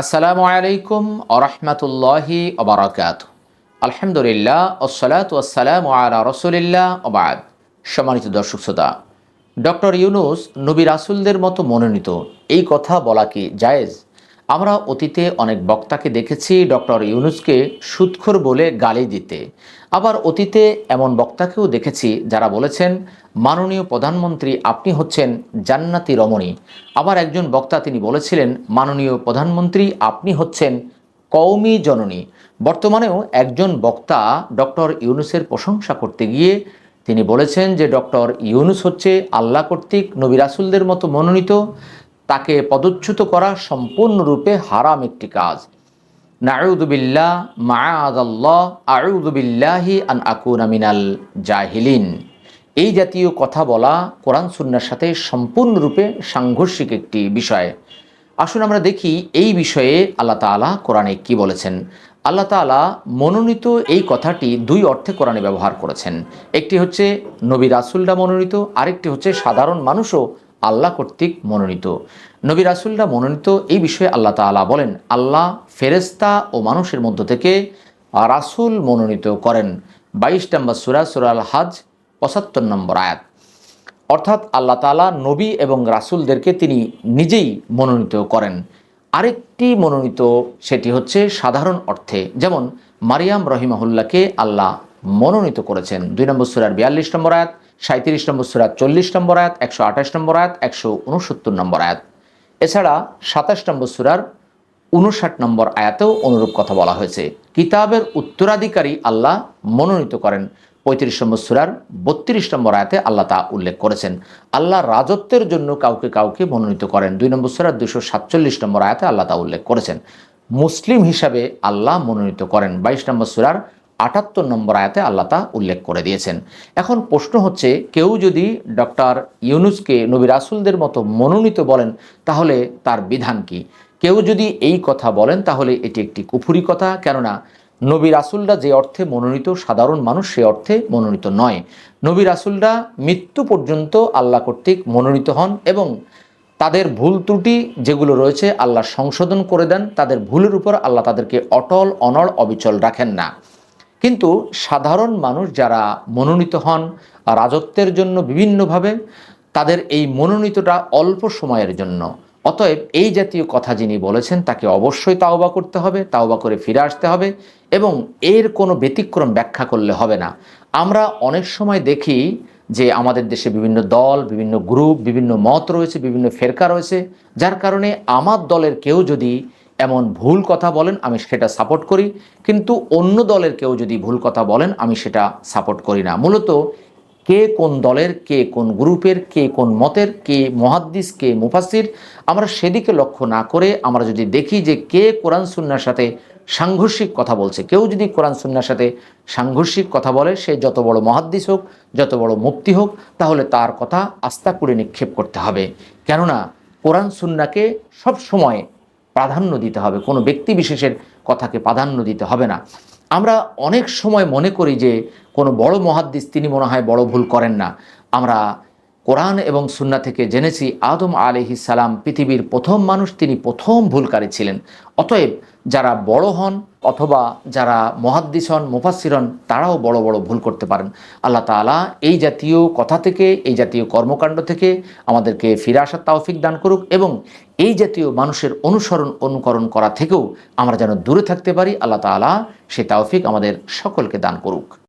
আসসালামু আলাইকুম আরহামতুল্লাহি ওবরাকাত। আলহামদুলিল্লাহ ওসলাত ওয়াসালাম আলা রসুলিল্লাহ ওবাদ সম্মানিত দর্শক শ্রোতা, ডক্টর ইউনুস নবী রাসুলদের মতো মনোনীত এই কথা বলা কি জায়েজ? আমরা অতীতে অনেক বক্তাকে দেখেছি ডক্টর ইউনুসকে সুৎখর বলে গালি দিতে। আবার অতীতে এমন বক্তাকেও দেখেছি যারা বলেছেন, মাননীয় প্রধানমন্ত্রী, আপনি হচ্ছেন জান্নাতি রমণী। আবার একজন বক্তা তিনি বলেছিলেন, মাননীয় প্রধানমন্ত্রী, আপনি হচ্ছেন কৌমি জননী। বর্তমানেও একজন বক্তা ডক্টর ইউনুসের প্রশংসা করতে গিয়ে তিনি বলেছেন যে, ডক্টর ইউনুস হচ্ছে আল্লাহ কর্তৃক নবী রাসুলদের মতো মনোনীত। তাকে পদচ্যুত করা সম্পূর্ণরূপে হারাম একটি কাজ। নাউদুবিল্লাহ মাআদাল্লাহ আউদুবিল্লাহি আন আকুনা মিনাল জাহিলিন। এই জাতীয় কথা বলা কোরআন সুন্নার সাথে সম্পূর্ণরূপে সাংঘর্ষিক একটি বিষয়। আসুন আমরা দেখি এই বিষয়ে আল্লাহ তাআলা কোরআনে কি বলেছেন। আল্লাহ তাআলা মনোনীত এই কথাটি দুই অর্থে কোরআনে ব্যবহার করেছেন। একটি হচ্ছে নবী রাসুলরা মনোনীত, আরেকটি হচ্ছে সাধারণ মানুষও আল্লাহ কর্তৃক মনোনীত। নবী রাসুলরা মনোনীত এই বিষয়ে আল্লাহ তাআলা বলেন, আল্লাহ ফেরেস্তা ও মানুষের মধ্য থেকে রাসুল মনোনীত করেন। বাইশ নম্বর সুরা সুরাল হাজ পঁচাত্তর নম্বর আয়াত। অর্থাৎ আল্লাহ তালা নবী এবং রাসুলদেরকে তিনি নিজেই মনোনীত করেন। আরেকটি মনোনীত সেটি হচ্ছে সাধারণ অর্থে। যেমন মারিয়াম রহিমাহুল্লাহকে আল্লাহ মনোনীত করেছেন। দুই নম্বর সুরার বিয়াল্লিশ নম্বর আয়াত সাঁত্রিশ নম্বর সুরার চল্লিশ নম্বর আয়াত, একশো আঠাশ নম্বর আয়াত, একশো উনসত্তর নম্বর আয়াত। এছাড়া সাতাশ নম্বর সুরার উনষাট নম্বর আয়াতেও অনুরূপ কথা বলা হয়েছে। কিতাবের উত্তরাধিকারী আল্লাহ মনোনীত করেন। পঁয়ত্রিশ নম্বর সুরার বত্রিশ নম্বর আয়াতে আল্লাহ তা উল্লেখ করেছেন। আল্লাহ রাজত্বের জন্য কাউকে কাউকে মনোনীত করেন। দুই নম্বর সুরার দুশো সাতচল্লিশ নম্বর আয়াতে আল্লাহ তা উল্লেখ করেছেন। মুসলিম হিসাবে আল্লাহ মনোনীত করেন। বাইশ নম্বর সুরার আটাত্তর নম্বর আয়াতে আল্লাহ তা উল্লেখ করে দিয়েছেন। এখন প্রশ্ন হচ্ছে, কেউ যদি ডক্টর ইউনুসকে নবী রাসুলদের মতো মনোনীত বলেন, তাহলে তার বিধান কি? কেউ যদি এই কথা বলেন, তাহলে এটি একটি কুফুরি কথা, কেননা নবী রাসুলরা যে অর্থে মনোনীত, সাধারণ মানুষ সে অর্থে মনোনীত নয়। নবী রাসুলরা মৃত্যু পর্যন্ত আল্লাহ কর্তৃক মনোনীত হন এবং তাদের ভুল ত্রুটি যেগুলো রয়েছে, আল্লাহ সংশোধন করে দেন। তাদের ভুলের উপর আল্লাহ তাদেরকে অটল, অনড়, অবিচল রাখেন না। কিন্তু সাধারণ মানুষ যারা মনোনীত হন, রাজত্বের জন্য বিভিন্নভাবে, তাদের এই মনোনীতটা অল্প সময়ের জন্য। অতএব এই জাতীয় কথা যিনি বলেছেন, তাকে অবশ্যই তাওবা করতে হবে, তাওবা করে ফিরে আসতে হবে এবং এর কোনো ব্যতিক্রম ব্যাখ্যা করলে হবে না। আমরা অনেক সময় দেখি যে আমাদের দেশে বিভিন্ন দল, বিভিন্ন গ্রুপ, বিভিন্ন মত রয়েছে, বিভিন্ন ফেরকা রয়েছে, যার কারণে আমার দলের কেউ যদি এমন ভুল কথা বলেন, আমি সেটা সাপোর্ট করি। কিন্তু অন্য দলের কেউ যদি ভুল কথা বলেন, আমি সেটা সাপোর্ট করি না। মূলত কে কোন দলের, কে কোন গ্রুপের, কে কোন মতের, কে মহাদ্দিস, কে মুফাসির আমরা সেদিকে লক্ষ্য না করে আমরা যদি দেখি যে কে কোরআন সুন্নার সাথে সাংঘর্ষিক কথা বলছে। কেউ যদি কোরআন সুন্নার সাথে সাংঘর্ষিক কথা বলে, সে যত বড় মহাদ্দিস হোক, যত বড় মুক্তি হোক, তাহলে তার কথা আস্থা করে নিক্ষেপ করতে হবে। কেননা কোরআন সুন্নাকে সব সময় প্রাধান্য দিতে হবে। কোনো ব্যক্তি বিশেষের কথাকে প্রাধান্য দিতে হবে না। আমরা অনেক সময় মনে করি যে, কোনো বড় মহাদ্দিস তিনি মনে হয় বড় ভুল করেন না। আমরা কোরআন এবং সুন্না থেকে জেনেছি, আদম আলহি সালাম পৃথিবীর প্রথম মানুষ, তিনি প্রথম ভুলকারী ছিলেন। অতএব যারা বড় হন অথবা যারা মহাদ্দিস হন মুফাসির হন, তারাও বড় বড় ভুল করতে পারেন। আল্লাহ তালা এই জাতীয় কথা থেকে, এই জাতীয় কর্মকাণ্ড থেকে আমাদেরকে ফিরে আসার তাওফিক দান করুক এবং এই জাতীয় মানুষের অনুসরণ, অনুকরণ করা থেকেও আমরা যেন দূরে থাকতে পারি। আল্লাহ তালা সে তাওফিক আমাদের সকলকে দান করুক।